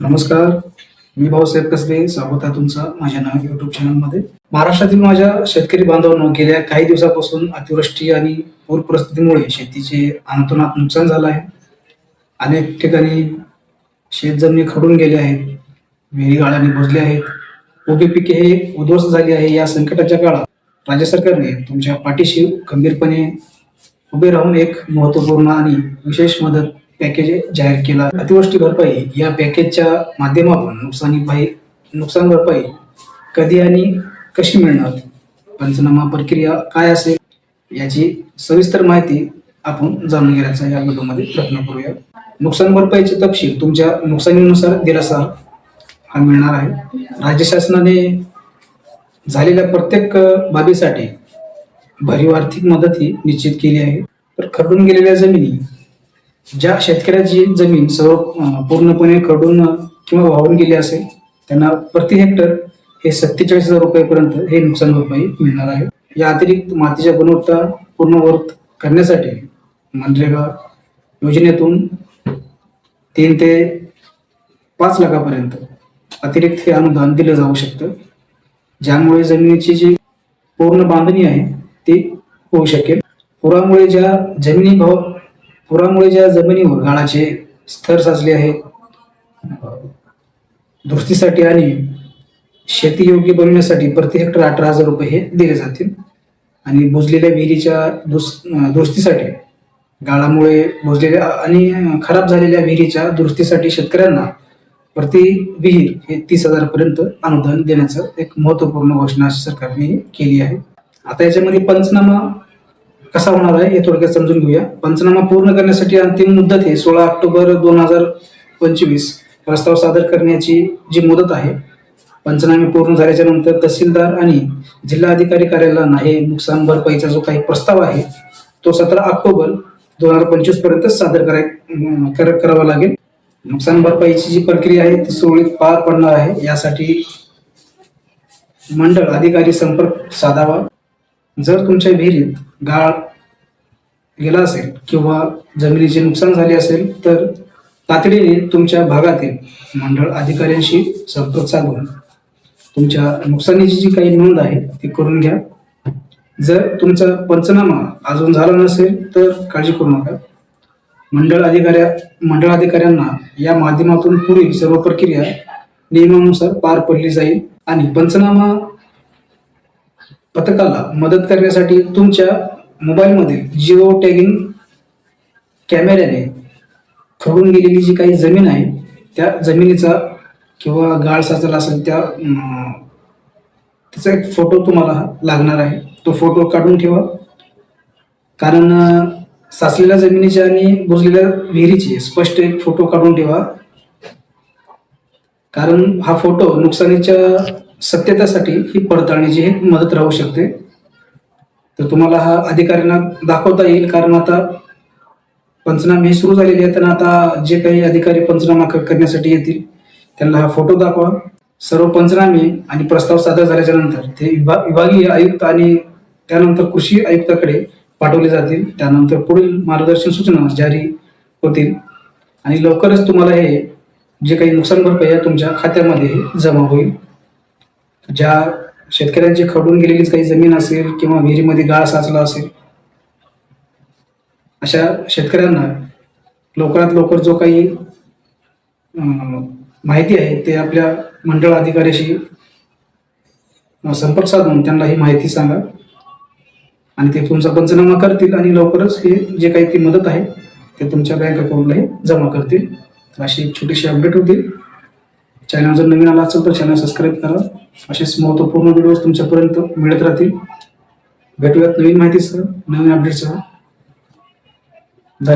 नमस्कार. मी भाऊसाहेब कसबे स्वागत आहे तुमचं माझ्या नाव युट्यूब चॅनलमध्ये महाराष्ट्रातील माझ्या शेतकरी बांधवांनो गेल्या काही दिवसापासून अतिवृष्टी आणि पूर परिस्थितीमुळे शेतीचे अनातोनात नुकसान झालं आहे. अनेक ठिकाणी शेतजमिनी खडून गेल्या आहेत विहिरी गाळाने बुजल्या आहेत. उभी पिके हे उद्ध्वस्त झाली आहे या संकटाच्या काळात. राज्य सरकारने तुमच्या पाठीशी खंबीरपणे उभे राहून एक महत्त्वपूर्ण आणि विशेष मदत पॅकेज जाहीर केला. अतिवृष्टी भरपाई या पॅकेजच्या माध्यमातून नुकसानी भरपाई नुकसान भरपाई कधी आणि कशी मिळणार? पंचनामा प्रक्रिया काय असेल? याची सविस्तर माहिती आपण जाणून घेण्याचा या व्हिडिओमध्ये प्रयत्न करूया. नुकसान भरपाईचे तपशील तुमच्या नुकसानीनुसार दिलासा हा मिळणार आहे. राज्य शासनाने झालेल्या प्रत्येक बाबीसाठी भरीव आर्थिक मदत ही निश्चित केली आहे. तर खरडून गेलेल्या जमिनी ज्या शेतकऱ्याची जमीन सर्व पूर्णपणे खडून किंवा वाहून गेली असेल त्यांना प्रति हेक्टर हे सत्तेचाळीस हजार रुपयेपर्यंत हे नुकसान भरपाई मिळणार आहे. या अतिरिक्त मातीच्या गुणवत्ता पूर्णवर्त करण्यासाठी मनरेगा योजनेतून तीन ते पाच लाखापर्यंत अतिरिक्त हे अनुदान दिलं जाऊ शकतं ज्यामुळे जमिनीची जी पूर्ण बांधणी आहे ती होऊ शकेल. पुरामुळे ज्या जमिनी भाव पुरामुळे ज्या जमिनीवर गाळाचे स्तर साचले आहेत दुरुस्तीसाठी आणि शेती योग्य बनवण्यासाठी प्रति हेक्टर अठरा हजार रुपये हे दिले जातील. आणि बुजलेल्या विहिरीच्या दुस दुरुस्तीसाठी गाळामुळे बुजलेल्या आणि खराब झालेल्या विहिरीच्या दुरुस्तीसाठी शेतकऱ्यांना प्रति विहीर हे तीस हजारपर्यंत अनुदान देण्याचं एक महत्त्वपूर्ण घोषणा सरकारने केली आहे. आता याच्यामध्ये पंचनामा कसा होणार आहे हे थोडक्यात समजून घेऊया. पंचनामा पूर्ण करण्यासाठी अंतिम मुदत आहे सोळा ऑक्टोबर दोन हजार पंचवीस प्रस्ताव सादर करण्याची जी मुदत आहे पंचनामे पूर्ण झाल्याच्यानंतर तहसीलदार आणि जिल्हा अधिकारी कार्यालयांना हे नुकसान भरपाईचा जो काही प्रस्ताव आहे तो सतरा ऑक्टोबर दोन हजार पंचवीसपर्यंत सादर कराय करावा लागेल. नुकसान भरपाईची जी प्रक्रिया आहे ती सुरळीत पार पडणार आहे. यासाठी मंडळ अधिकारी संपर्क साधावा. जर तुमच्या विहिरीत गाळ गेला असेल किंवा जमिनीचे नुकसान झाले असेल तर तातडीने तुमच्या भागातील मंडळ अधिकाऱ्यांशी संपर्क साधून तुमच्या नुकसानीची जी काही नोंद आहे ती करून घ्या. जर तुमचा पंचनामा अजून झाला नसेल तर काळजी करू नका. मंडळ अधिकाऱ्या मंडळ अधिकाऱ्यांना या माध्यमातून पुढील सर्व प्रक्रिया नियमानुसार पार पडली जाईल आणि पंचनामा पथकाला मदत करण्यासाठी तुमच्या मोबाईलमधील जिओ टॅगिंग कॅमेऱ्याने खडून गेलेली जी काही जमीन आहे त्या जमिनीचा किंवा गाळ साचला असेल त्या त्याचा एक फोटो तुम्हाला लागणार आहे. तो फोटो काढून ठेवा. कारण साचलेल्या जमिनीची आणि बुजलेल्या विहिरीची स्पष्ट एक फोटो काढून ठेवा. कारण हा फोटो नुकसानीच्या सत्यतेसाठी ही पडताळणीची एक मदत राहू शकते. तर तुम्हाला हा अधिकाऱ्यांना दाखवता येईल कारण आता पंचनामे हे सुरू झालेले आहेत आणि आता जे काही अधिकारी पंचनामा करण्यासाठी येतील त्यांना हा फोटो दाखवा. सर्व पंचनामे आणि प्रस्ताव सादर झाल्याच्यानंतर ते विभा- विभागीय आयुक्त आणि त्यानंतर कृषी आयुक्ताकडे पाठवले जातील. त्यानंतर पुढील मार्गदर्शन सूचना जारी होतील. आणि लवकरच तुम्हाला हे जे काही नुकसान भरपाई आहे तुमच्या खात्यामध्ये जमा होईल. ज्या शेतकऱ्यांची खडून गेलेली काही जमीन असेल किंवा विहिरीमध्ये गाळ साचला असेल अशा शेतकऱ्यांना लवकरात लवकर जो काही माहिती आहे ते आपल्या मंडळ अधिकाऱ्याशी संपर्क साधून त्यांना ही माहिती सांगा. आणि ते तुमचा पंचनामा करतील आणि लवकरच हे जे काही ती मदत आहे ते तुमच्या बँक अकाउंटला हे जमा करतील. तर अशी एक छोटीशी अपडेट होती. चॅनल जर नवीन आला असेल तर चॅनल सबस्क्राईब करा. असेच महत्त्वपूर्ण व्हिडिओज तुमच्यापर्यंत मिळत राहतील. भेटूयात नवीन माहितीसह नवीन अपडेटसह